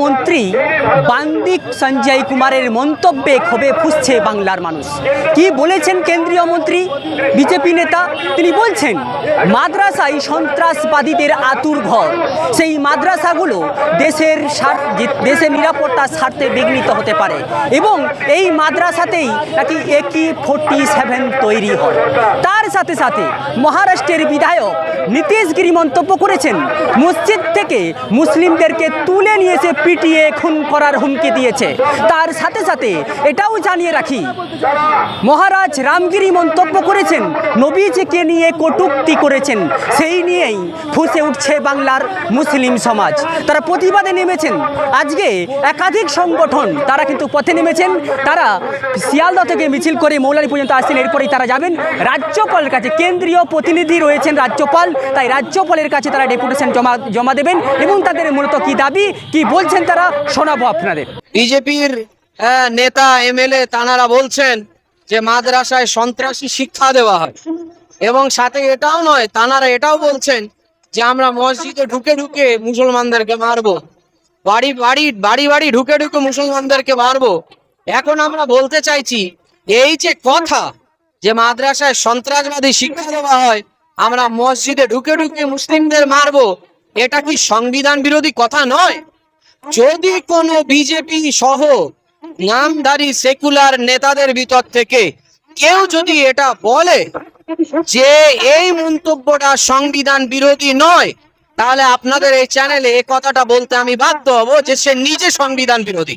মন্ত্রী বান্দিক সঞ্জয় কুমারের মন্তব্যে ক্ষোভে ফুসছে বাংলার মানুষ। কি বলেছেন কেন্দ্রীয় মন্ত্রী? বিজেপি নেতা, তিনি বলছেন মাদ্রাসাই সন্ত্রাসবাদীদের আতুর ঘর। সেই মাদ্রাসাগুলো দেশের দেশের নিরাপত্তার স্বার্থে বিঘ্নিত হতে পারে এবং এই মাদ্রাসাতেই নাকি একই ফোর্টি সেভেন তৈরি হয়। তার সাথে সাথে মহারাষ্ট্রের বিধায়ক নীতিশ গিরি মন্তব্য করেছেন, মসজিদ থেকে মুসলিমদেরকে তুলে নিয়ে এসে পিটিয়ে খুন করার হুমকি দিয়েছে। তার সাথে সাথে এটাও জানিয়ে রাখি, মহারাজ রামগিরি মন্তব্য করেছেন, নবীজিকে নিয়ে কটূক্তি করেছেন, সেই নিয়েই ফুসে উঠছে বাংলার মুসলিম সমাজ। তারা প্রতিবাদে নেমেছেন। আজকে একাধিক সংগঠন তারা কিন্তু পথে নেমেছেন। তারা শিয়ালদা থেকে মিছিল করে মৌলানি পর্যন্ত আসছেন, এরপরেই তারা যাবেন। রাজ্যপালের কাছে কেন্দ্রীয় প্রতিনিধি রয়েছেন রাজ্যপাল, তাই রাজ্যপালের কাছে তারা ডেপুটেশন জমা জমা দেবেন এবং তাদের মূলত কি দাবি, কি বলছেন তারা, শোনাবো আপনাদের। বিজেপির নেতা, এমএলএ তানারা বলছেন যে মাদ্রাসায় সন্ত্রাসী শিক্ষা দেওয়া হয়। এবং সাথে এটাও নয় তানারা এটাও বলছেন যে আমরা মসজিদে ঢুকে ঢুকে মুসলমানদেরকে মারবো। বাড়ি বাড়ি বাড়ি বাড়ি ঢুকে ঢুকে মুসলমানদেরকে মারবো। এখন আমরা বলতে চাইছি, এই যে কথা যে মাদ্রাসায় সন্ত্রাসবাদী শিক্ষা দেওয়া হয়, আমরা মসজিদে ঢুকে ঢুকে মুসলিমদের মারবো, এটা কি সংবিধান বিরোধী কথা নয়? যদি কোনো বিজেপি সহ নামধারী সেকুলার নেতাদের ভিতর থেকে কেউ যদি এটা বলে যে এই মন্তব্যটা সংবিধান বিরোধী নয়, তাহলে আপনাদের এই চ্যানেলে এই কথাটা বলতে আমি বাধ্য হব যে সে নিজে সংবিধান বিরোধী।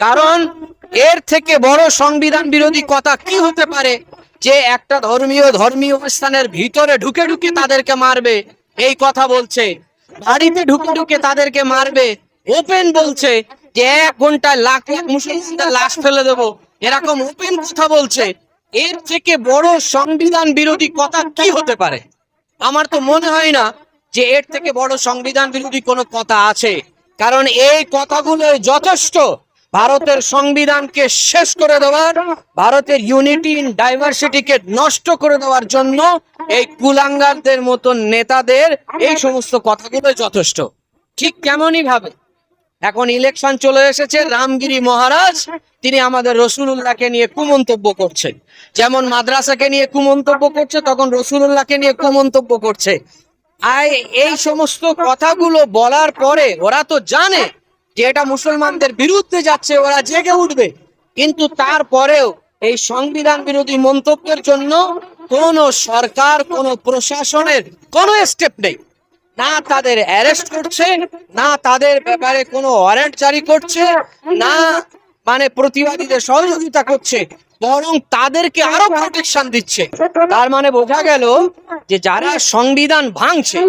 কারণ এর থেকে বড় সংবিধান বিরোধী কথা কি হতে পারে? যে একটা ধর্মীয় ধর্মীয় স্থানের ভিতরে ঢুকে ঢুকে তাদেরকে মারবে, এই কথা বলছে। বাড়িতে ঢুকে ঢুকে তাদেরকে মারবে ওপেন বলছে যে এক ঘন্টায় লাখ লাখ মুসলমানদের লাশ ফেলে দেবো। এরকম ওপেন কথা বলছে। এর থেকে বড় সংবিধান বিরোধী কথা কি হতে পারে? আমার তো মনে হয় না যে এর থেকে বড় সংবিধান বিরোধী কোনো কথা আছে। কারণ এই কথাগুলো যথেষ্ট। ভারতের সংবিধানকে শেষ করে দেওয়ার, ভারতের ইউনিটি ইন ডাইভার্সিটিকে নষ্ট করে দেওয়ার জন্য এই কুলাঙ্গারদের মতো নেতাদের এই সমস্ত কথাগুলো যথেষ্ট। ঠিক কেমনই ভাবে এখন ইলেকশন চলে এসেছে, রামগিরি মহারাজ, তিনি আমাদের রসুলুল্লাহকে নিয়ে কুমন্তব্য করছেন। যেমন মাদ্রাসাকে নিয়ে কুমন্তব্য করছে, তখন রসুলুল্লাহকে নিয়ে কুমন্তব্য করছে। আই এই সমস্ত কথাগুলো বলার পরে ওরা তো জানে যে এটা মুসলমানদের বিরুদ্ধে যাচ্ছে, ওরা জেগে উঠবে। কিন্তু তারপরেও এই সংবিধান বিরোধী মন্তব্যের জন্য কোন সরকার, কোন প্রশাসনের কোনো স্টেপ নেই। না তাদের অ্যারেস্ট করছে, না তাদের ব্যাপারে কোনো ওয়ারেন্ট জারি করছে, না মানে প্রতিবাদীদের সহযোগিতা করছে, বরং তাদেরকে আরও প্রোটেকশন দিচ্ছে। তার মানে বোঝা গেল যে যারা সংবিধান ভাঙছে,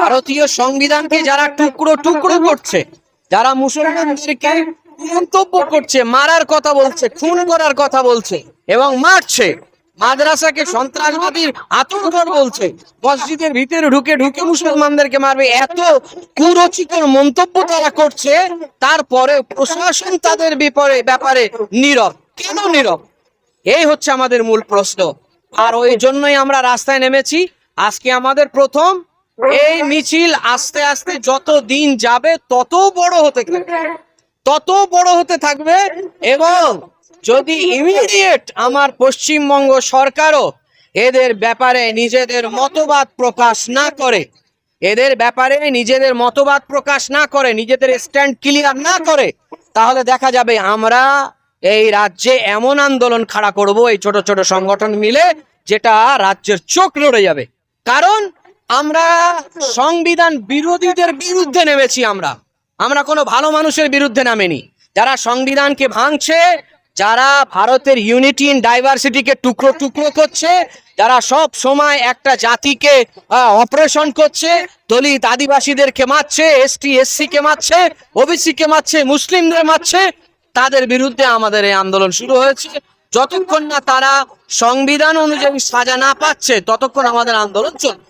ভারতীয় সংবিধানকে যারা টুকরো টুকরো করছে, যারা মুসলমানদেরকে মন্তব্য করছে, মারার কথা বলছে, খুন করার কথা বলছে এবং মারছে মাদ্রাসাকে সন্ত্রাসবাদীর আতঙ্কর বলছে। মসজিদের ভিতরে ঢুকে ঢুকে মুসলমানদেরকে মারবে। এত কুরচিকর মন্তব্য তারা করছে, তারপরে প্রশাসন তাদের বিপরে, ব্যাপারে নীরব। কেন নীরব? এই হচ্ছে আমাদের মূল প্রশ্ন। আর ওই জন্যই আমরা রাস্তায় নেমেছি। আজকে আমাদের প্রথম। এই মিছিল আস্তে আস্তে যত দিন যাবে, তত বড় হতে থাকবে। তত বড় হতে থাকবে এবং যদি ইমিডিয়েট আমার পশ্চিমবঙ্গ সরকারও এদের ব্যাপারে নিজেদের মতবাদ প্রকাশ না করে, এদের ব্যাপারে নিজেদের মতবাদ প্রকাশ না করে, নিজেদের স্ট্যান্ড ক্লিয়ার না করে, তাহলে দেখা যাবে আমরা এই রাজ্যে এমন আন্দোলন খাড়া করব, এই ছোট ছোট সংগঠন মিলে যেটা রাজ্যের চোখ লড়ে যাবে। কারণ আমরা সংবিধান বিরোধীদের বিরুদ্ধে নেমেছি আমরা। আমরা কোনো ভালো মানুষের বিরুদ্ধে নামেনি। যারা সংবিধানকে ভাঙছে যারা ভারতের ইউনিটি ইন ডাইভার্সিটিকে টুকরো টুকরো করছে, যারা সব সময় একটা জাতিকে অপারেশন করছে, দলিত আদিবাসীদেরকে মারছে এসটি এসসি কে মারছে ওবিসি কে মারছে, মুসলিমদের মারছে, তাদের বিরুদ্ধে আমাদের এই আন্দোলন শুরু হয়েছে। যতক্ষণ না তারা সংবিধান অনুযায়ী সাজা না পাচ্ছে, ততক্ষণ আমাদের আন্দোলন চলবে।